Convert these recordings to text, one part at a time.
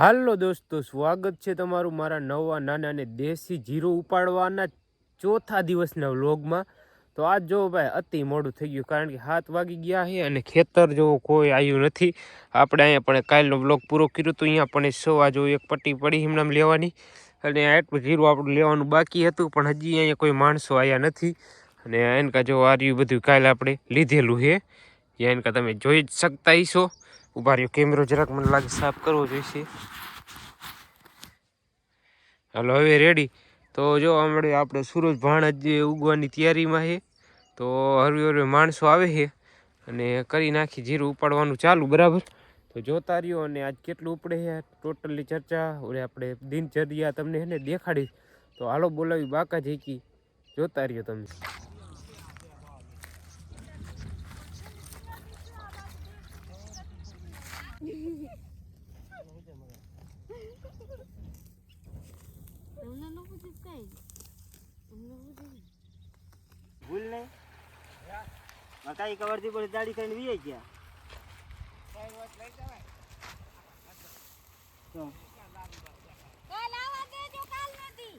હાલો દોસ્તો, સ્વાગત છે તમારું મારા નવા નાના અને દેશી જીરો ઉપાડવાના ચોથા દિવસના વ્લોગમાં. તો આજ જો ભાઈ, અતિ મોડું થઈ ગયું કારણ કે હાથ વાગી ગયા છે અને ખેતર જેવો કોઈ આવ્યું નથી. આપણે અહીંયા પણ કાલનો વ્લોગ પૂરો કર્યો તો અહીંયા પણ સવા જો એક પટ્ટી પડી હમણાં લેવાની. અને એટલું જીરું આપણું લેવાનું બાકી હતું, પણ હજી અહીંયા કોઈ માણસો આવ્યા નથી. અને એનકા જો આ બધું કાલે આપણે લીધેલું છે. એનકા તમે જોઈ જ શકતા હશો. ઊભા રહ્યો. કેમેરો જરાક મને લાગે સાફ કરવો જોઈશે. હાલો, હવે રેડી તો જો હમણાં આપણે સૂરજ ભાણ જ ઉગવાની તૈયારીમાં છે તો હરવી હરવે માણસો આવે છે અને કરી નાખી જીરું ઉપાડવાનું ચાલુ, બરાબર? તો જોતા રહ્યો અને આજ કેટલું ઉપડે છે ટોટલી ચર્ચા. ઓરે આપણે દિનચર્યા તમને એને દેખાડી તો હાલો બોલાવી બાકા જેકી જોતા રહ્યો તમે. તમને ન પૂછીશ કઈ તમને પૂછીશ ભૂલ નહીં મકાઈ કવરથી પછી દાડી કરીને વી ગયા તો કાલ આવા દેજો કાલ નથી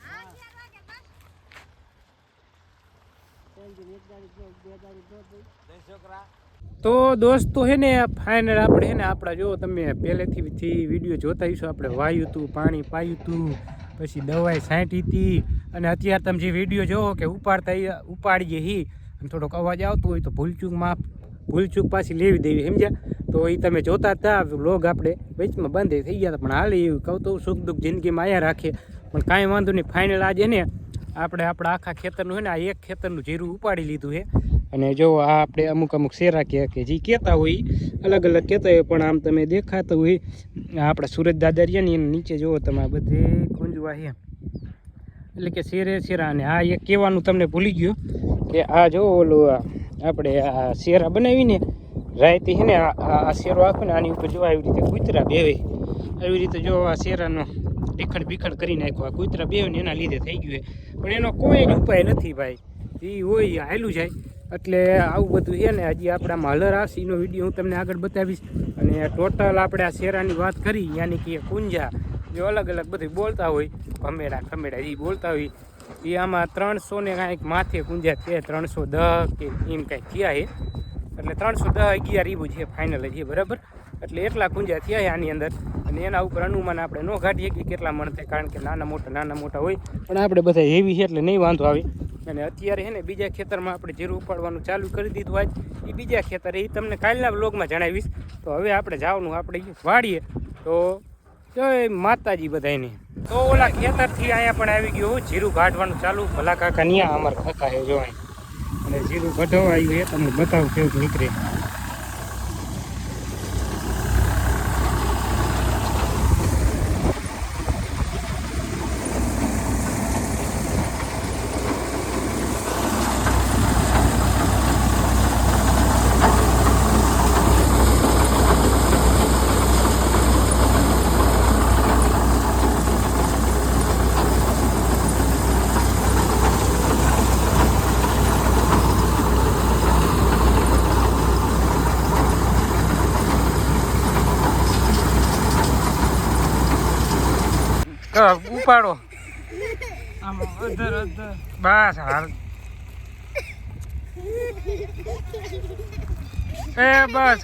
હા, અગિયાર વાગે બસ. એક દાડી જો બે દાડી જો દસ છોકરા તો દોસ્તો હે ને ફાઇનલ આપણે હે ને આપણા, જો તમે પહેલેથી વીડિયો જોતા હશો, આપણે વાયું હતું પાણી પાયું હતું પછી દવાઈ છાંટી હતી અને અત્યારે તમે જે વીડિયો જોવો કે ઉપાડતા ઉપાડીએ હી, અને થોડોક અવાજ આવતો હોય તો ભૂલચૂકમાં ભૂલચૂક પાછી લેવી દેવી, સમજ્યા? તો એ તમે જોતા હતા લોગ આપણે વચમાં બંધ થઈ ગયા પણ હાલ એવું કહું તો સુખ દુઃખ જિંદગીમાં આયા રાખે, પણ કાંઈ વાંધો નહીં ફાઇનલ આજે ને આપણે આપણા આખા ખેતરનું હોય ને આ એક ખેતરનું જીરું ઉપાડી લીધું છે. અને જો આ આપણે અમુક અમુક શેરા કહે કે જે કહેતા હોય, અલગ અલગ કહેતા હોય, પણ આમ તમે દેખાતા હોય આપણા સુરત દાદા રહ્યા ને એની નીચે જુઓ તમે બધે ગુંજવા છે. એટલે કે શેરે શેરા અને આ એક કહેવાનું તમને ભૂલી ગયું કે આ જો ઓલું આપણે આ શેરા બનાવીને રાયતી છે ને આ શેરો આખો ને આની ઉપર જો આવી રીતે કૂતરા બેવે આવી રીતે જો આ શેરાનો ભીખણ ભીખણ કરી નાખ્યો, આ કૂતરા બેવે ને એના લીધે થઈ ગયું પણ એનો કોઈ જ ઉપાય નથી ભાઈ. એ હોય હાલું જાય. એટલે આવું બધું છે ને, હજી આપણા માલર આસીનો વીડિયો હું તમને આગળ બતાવીશ. અને ટોટલ આપણે આ શેરાની વાત કરી, યાની કે કુંજા જે અલગ અલગ બધું બોલતા હોય. ખમેડા ખમેડા, એ બોલતા હોય. એ આમાં ત્રણસો ને કાંઈક માથે કુંજા છે, ત્રણસો દહ કે એમ કાંઈક થયા છે. એટલે ત્રણસો દહ અગિયાર એવું છે ફાઇનલ છે, બરાબર? એટલે એટલા કુંજા થયા આની અંદર. અને એના ઉપર અનુમાન આપણે ન કાઢીએ કે કેટલા મણ થાય કારણ કે નાના મોટા નાના મોટા હોય. પણ આપણે બધા હેવી છે એટલે નહીં વાંધો આવે. અને અત્યારે છે ને બીજા ખેતરમાં આપણે જીરું ઉપાડવાનું ચાલુ કરી દીધું આજ. એ બીજા ખેતર એ તમને કાલના બ્લોગમાં જણાવીશ. તો હવે આપણે જવાનું, આપણે વાળીએ તો જય માતાજી બધાને તો ઓલા ખેતરથી અહીંયા પણ આવી ગયું જીરું કાઢવાનું ચાલુ. ભલા કાકા ન્યા અમારા કાકા હે જો અને જીરું કઢવા આવ્યું એ તમને બતાવું કેવું નીકળે. ઉપાડો. બસ હાલ. એ બસ